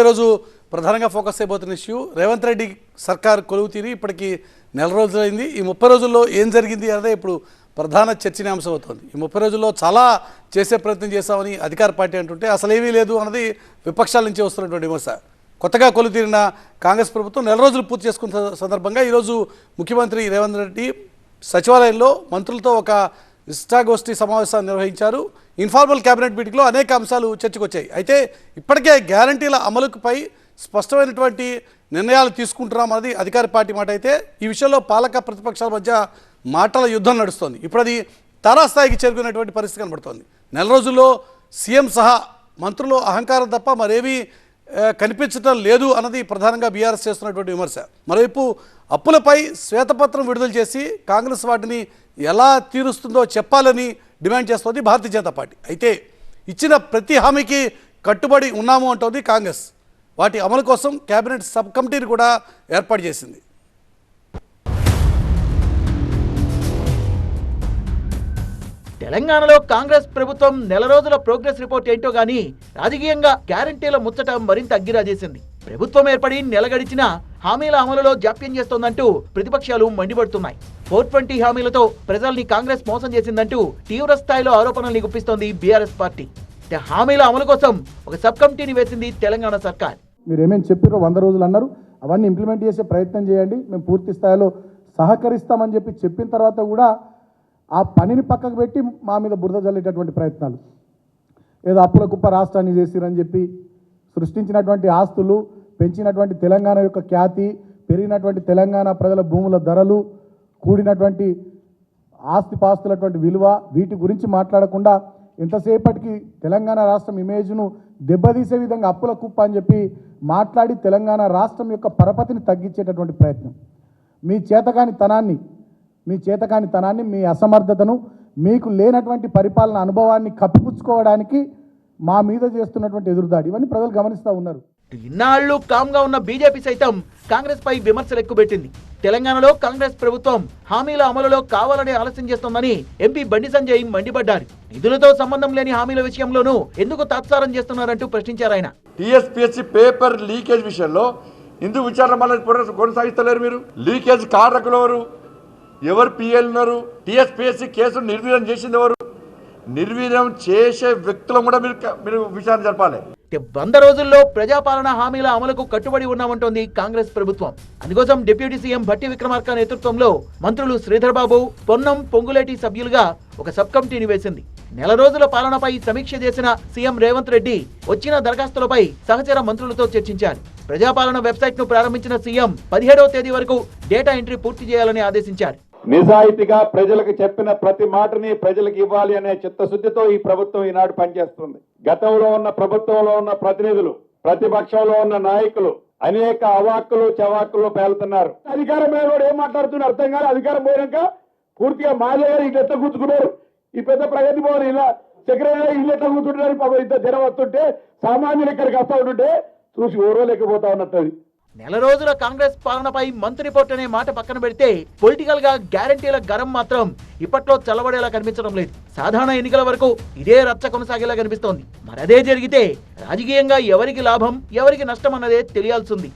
ఈరోజు ప్రధానంగా ఫోకస్ అయిపోతున్న ఇష్యూ రేవంత్ రెడ్డి సర్కార్ కొలువు తీరి ఇప్పటికి నెల రోజులైంది. ఈ ముప్పై రోజుల్లో ఏం జరిగింది అన్నదే ఇప్పుడు ప్రధాన చర్చనీయాంశం అవుతుంది. ఈ ముప్పై రోజుల్లో చాలా చేసే ప్రయత్నం చేశామని అధికార పార్టీ అంటుంటే అసలు ఏమీ లేదు అన్నది విపక్షాల నుంచి వస్తున్నటువంటి విమర్శ. కొత్తగా కొలుతీరిన కాంగ్రెస్ ప్రభుత్వం నెల రోజులు పూర్తి చేసుకున్న సందర్భంగా ఈరోజు ముఖ్యమంత్రి రేవంత్ రెడ్డి సచివాలయంలో మంత్రులతో ఒక ఇష్టాగోష్ఠి సమావేశాన్ని నిర్వహించారు. ఇన్ఫార్మల్ కేబినెట్ మీటింగ్లో అనేక అంశాలు చర్చకొచ్చాయి. అయితే ఇప్పటికే గ్యారంటీల అమలుపై స్పష్టమైనటువంటి నిర్ణయాలు తీసుకుంటున్నాం అన్నది అధికార పార్టీ మాట అయితే ఈ విషయంలో పాలక ప్రతిపక్షాల మధ్య మాటల యుద్ధం నడుస్తోంది. ఇప్పుడు అది తారాస్థాయికి చేరుకున్నటువంటి పరిస్థితి కనబడుతోంది. నెల రోజుల్లో సీఎం సహా మంత్రులు అహంకారం తప్ప మరేమీ కనిపించటం లేదు అన్నది ప్రధానంగా బీఆర్ఎస్ చేస్తున్నటువంటి విమర్శ. మరోవైపు అప్పులపై శ్వేతపత్రం విడుదల చేసి కాంగ్రెస్ వాటిని ఎలా తీరుస్తుందో చెప్పాలని డిమాండ్ చేస్తోంది భారతీయ జనతా పార్టీ. అయితే ఇచ్చిన ప్రతి హామీకి కట్టుబడి ఉన్నాము అంటోంది కాంగ్రెస్. వాటి అమలు కోసం కేబినెట్ సబ్ కమిటీని కూడా ఏర్పాటు చేసింది. తెలంగాణలో కాంగ్రెస్ ప్రభుత్వం నెల రోజుల ప్రోగ్రెస్ రిపోర్ట్ ఏంటో గానీ రాజకీయంగా గ్యారంటీల ముచ్చట మరింత అగ్గిరాజేసింది ప్రభుత్వం ఏర్పడి నెల గడిచిన హామీల అమలులో జాప్యం చేస్తోందంటూ ప్రతిపక్షాలు మండిపడుతున్నాయి. ఫోర్ ట్వంటీ హామీలతో ప్రజల్ని కాంగ్రెస్ మోసం చేసిందంటూ తీవ్ర స్థాయిలో ఆరోపణల్ని గుప్పిస్తోంది బీఆర్ఎస్ పార్టీ. హామీల అమలు కోసం ఒక సబ్ కమిటీని వేసింది తెలంగాణ సర్కార్. మీరు ఏమేమి చెప్పారో వంద రోజులు అన్నారు. అవన్నీ ఇంప్లిమెంట్ చేసే ప్రయత్నం చేయండి. మేము పూర్తి స్థాయిలో సహకరిస్తామని చెప్పి చెప్పిన తర్వాత కూడా ఆ పనిని పక్కకు పెట్టి మా మీద బురద జల్లేటటువంటి ప్రయత్నాలు. ఏదో అప్పుల కుప్ప రాష్ట్రాన్ని చేసిరని చెప్పి సృష్టించినటువంటి ఆస్తులు పెంచినటువంటి తెలంగాణ యొక్క ఖ్యాతి పెరిగినటువంటి తెలంగాణ ప్రజల భూముల ధరలు కూడినటువంటి ఆస్తిపాస్తులటువంటి విలువ వీటి గురించి మాట్లాడకుండా ఎంతసేపటికి తెలంగాణ రాష్ట్రం ఇమేజ్ను దెబ్బతీసే విధంగా అప్పుల కుప్ప అని చెప్పి మాట్లాడి తెలంగాణ రాష్ట్రం యొక్క పరపతిని తగ్గించేటటువంటి ప్రయత్నం. మీ చేతకాని తనాన్ని మీ చేతకాని తనాన్ని మీ అసమర్థతను మీకు లేనటువంటి పరిపాలన అనుభవాన్ని కప్పిపుచ్చుకోవడానికి మా మీద చేస్తున్నటువంటి ఎదురుదాడి. ఇవన్నీ ప్రజలు గమనిస్తూ ఉన్నారు. ఇన్నాళ్ళు కామ్గా ఉన్న బీజేపీ సైతం కాంగ్రెస్ పై విమర్శలు ఎక్కుపెట్టింది. తెలంగాణలో కాంగ్రెస్ ప్రభుత్వం హామీల అమలులో కావాలని ఆలస్యం చేస్తోందని ఎంపీ బండి సంజయ్ మండిపడ్డారు. నిధులతో సంబంధం లేని హామీల విషయంలోనూ ఎందుకు తాత్సారం చేస్తున్నారంటూ ప్రశ్నించారు ఆయన. టీఎస్పీఎస్సీ పేపర్ లీకేజ్ విషయంలో ఎందుకు విచారణ మళ్ళీ కొనసాగిస్తలేరు మీరు? లీకేజ్ కారకులు ఎవరు పిఎల్ ఉన్నారు? టీఎస్పీఎస్సీ కేసును నిర్వీర్యం చేసింది ఎవరు? నిర్వీర్యం చేసే వ్యక్తులను కూడా మీరు మీరు విచారణ జరపాలి. వంద రోజుల్లో ప్రజాపాలన హామీల అమలుకు కట్టుబడి ఉన్నామంటోంది కాంగ్రెస్ ప్రభుత్వం. అందుకోసం డిప్యూటీ సీఎం భట్టి విక్రమార్క నేతృత్వంలో మంత్రులు శ్రీధర్ బాబు పొన్నం పొంగులేటి సభ్యులుగా ఒక సబ్ కమిటీని వేసింది. నెల రోజుల పాలనపై సమీక్ష చేసిన సీఎం రేవంత్ రెడ్డి వచ్చిన దరఖాస్తులపై సహచర మంత్రులతో చర్చించారు. ప్రజాపాలన వెబ్సైట్ను ప్రారంభించిన సీఎం పదిహేడవ తేదీ వరకు డేటా ఎంట్రీ పూర్తి చేయాలని ఆదేశించారు. నిజాయితీగా ప్రజలకు చెప్పిన ప్రతి మాటని ప్రజలకు ఇవ్వాలి అనే చిత్తశుద్ధితో ఈ ప్రభుత్వం ఈనాడు పనిచేస్తుంది. గతంలో ఉన్న ప్రభుత్వంలో ఉన్న ప్రతినిధులు ప్రతిపక్షంలో ఉన్న నాయకులు అనేక అవాక్కులు చవాక్కులు పేలుతున్నారు. అధికారం మీద ఏం మాట్లాడుతున్నారు అర్థం కాదు అధికారం పోయాక పూర్తిగా మాదే గారు ఇట్లా కూర్చుకున్నారు ఈ పెద్ద ప్రగతి భవన్ ఇలా సెక్రటరీ ఇల్లు ఎట్లా కూర్చుంటున్నారు ఇంత జనం వస్తుంటే సామాన్యులు ఇక్కడికి వస్తూ ఉంటుంటే చూసి ఓర్వలేకపోతా ఉన్నట్టు నెల రోజుల కాంగ్రెస్ పాలనపై మంత్రి రిపోర్ట్ అనే మాట పక్కన పెడితే పొలిటికల్గా గ్యారంటీల గరం మాత్రం ఇప్పట్లో చల్లబడేలా కనిపించడం లేదు. సాధారణ ఎన్నికల వరకు ఇదే రచ్చ కొనసాగేలా కనిపిస్తోంది. మరదే జరిగితే రాజకీయంగా ఎవరికి లాభం ఎవరికి నష్టం అన్నదే తెలియాల్సింది